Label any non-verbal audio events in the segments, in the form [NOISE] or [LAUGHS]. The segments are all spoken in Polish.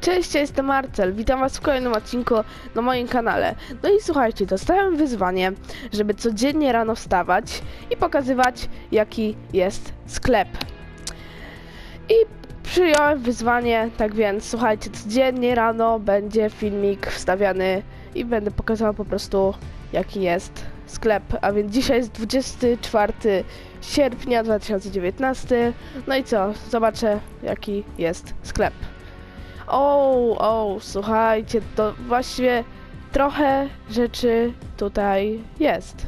Cześć, ja jestem Marcel, witam was w kolejnym odcinku na moim kanale. No i słuchajcie, dostałem wyzwanie, żeby codziennie rano wstawać i pokazywać jaki jest sklep. I przyjąłem wyzwanie, tak więc słuchajcie, codziennie rano będzie filmik wstawiany i będę pokazywał po prostu jaki jest sklep. A więc dzisiaj jest 24 sierpnia 2019. No i co? Zobaczę jaki jest sklep. O, o, słuchajcie, to właściwie trochę rzeczy tutaj jest.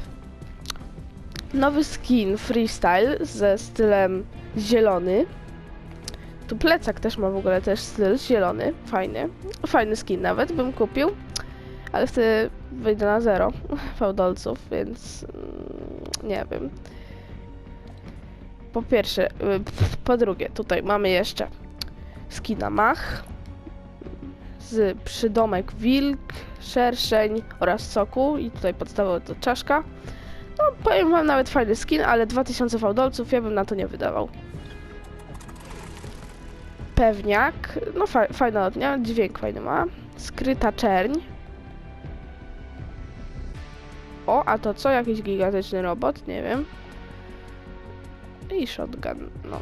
Nowy skin freestyle ze stylem zielony. Tu plecak też ma w ogóle też styl zielony, fajny. Fajny skin nawet bym kupił, ale wtedy wyjdę na zero [LAUGHS] fałdolców, więc mm, nie wiem. Po pierwsze, y, po drugie, tutaj mamy jeszcze skina Mach z przydomek wilk, szerszeń oraz soku i tutaj podstawowa to czaszka. No powiem wam nawet fajny skin, ale 2000 fałdolców ja bym na to nie wydawał. Pewniak, no fa fajna odnia, dźwięk fajny ma. Skryta czerń. O, a to co? Jakiś gigantyczny robot? Nie wiem. I shotgun, no.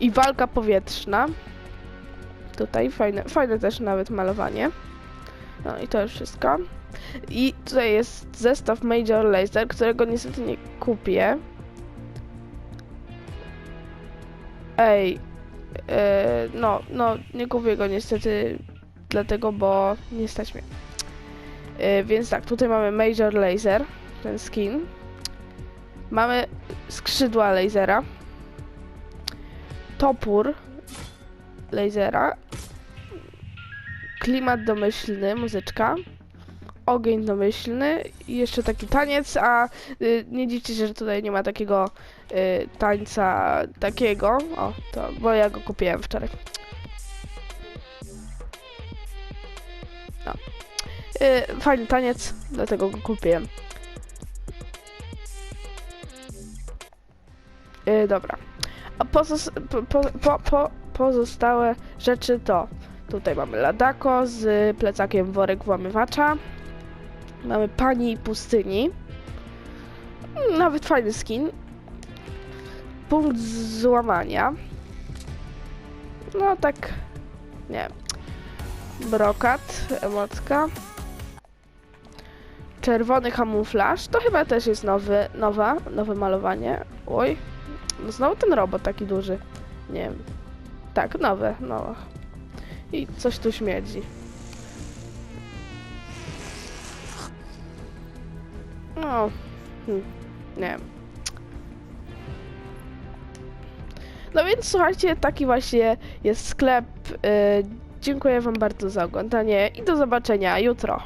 I walka powietrzna. Tutaj fajne, fajne też nawet malowanie. No i to już wszystko. I tutaj jest zestaw Major Laser, którego niestety nie kupię. Ej, e, no, no, nie kupię go niestety, dlatego, bo nie stać mnie. E, więc tak, tutaj mamy Major Laser, ten skin. Mamy skrzydła lasera. Topór lasera. Klimat domyślny, muzyczka. Ogień domyślny i jeszcze taki taniec, a y, nie dziwcie się, że tutaj nie ma takiego y, tańca takiego. O, to, bo ja go kupiłem wczoraj. No. Y, fajny taniec, dlatego go kupiłem. Y, dobra. A pozos po, po, po, po, pozostałe rzeczy to tutaj mamy ladako z plecakiem worek włamywacza. Mamy pani pustyni. Nawet fajny skin. Punkt złamania. No tak, nie. Brokat, emotka. Czerwony kamuflaż, to chyba też jest nowy, nowa, nowe malowanie. Oj, no znowu ten robot taki duży. Nie wiem. Tak, nowe, no. I coś tu śmierdzi. No, hm, nie wiem. No więc słuchajcie, taki właśnie jest sklep. Yy, dziękuję wam bardzo za oglądanie i do zobaczenia jutro.